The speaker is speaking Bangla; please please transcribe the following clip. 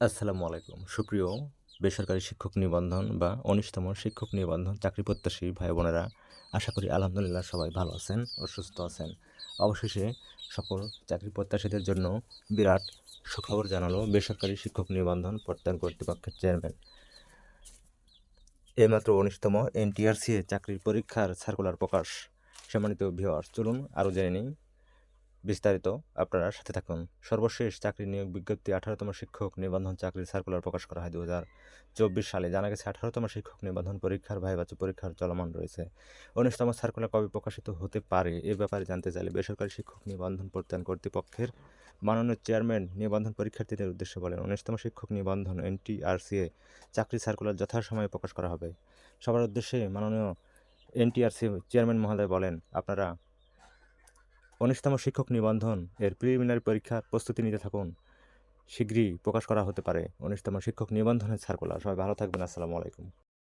আসসালামু আলাইকুম। সুপ্রিয় বেসরকারি শিক্ষক নিবন্ধন বা উনিশতম শিক্ষক নিবন্ধন চাকরি প্রত্যাশী ভাই বোনেরা, আশা করি আলহামদুলিল্লাহ সবাই ভালো আছেন ও সুস্থ আছেন। অবশেষে সকল চাকরি প্রত্যাশীদের জন্য বিরাট সুখবর জানালো বেসরকারি শিক্ষক নিবন্ধন প্রত্যয়ন কর্তৃপক্ষের চেয়ারম্যান। এইমাত্র উনিশতম এনটিআরসি চাকরির পরীক্ষার সার্কুলার প্রকাশ। সম্মানিত ভিওয়ার্স চলুন আরও জেনে নিই বিস্তারিত আপনারা সাথে থাকুন। সর্বশেষ চাকরি নিয়োগ বিজ্ঞপ্তি আঠারোতম শিক্ষক নিবন্ধন চাকরির সার্কুলার প্রকাশ করা হয় দু চব্বিশ সালে। জানা গেছে, আঠারোতম শিক্ষক নিবন্ধন পরীক্ষার ভাইবাচ্য পরীক্ষার চলমান রয়েছে। উনিশতম সার্কুলার কবে প্রকাশিত হতে পারে এ ব্যাপারে জানতে চাইলে বেসরকারি শিক্ষক নিবন্ধন প্রত্যয়ন কর্তৃপক্ষের মাননীয় চেয়ারম্যান নিবন্ধন পরীক্ষার্থীদের উদ্দেশ্যে বলেন, উনিশতম শিক্ষক নিবন্ধন এনটিআরসিএ চাকরি সার্কুলার যথাসময়ে প্রকাশ করা হবে। সবার উদ্দেশ্যে মাননীয় এনটিআরসি চেয়ারম্যান মহোদয় বলেন, আপনারা উনিশতম শিক্ষক নিবন্ধন এর প্রিলিমিনারি পরীক্ষার প্রস্তুতি নিতে থাকুন। শীঘ্রই প্রকাশ করা হতে পারে উনিশতম শিক্ষক নিবন্ধনের সার্কুলার সবাই ভালো থাকবেন। আসসালামু আলাইকুম।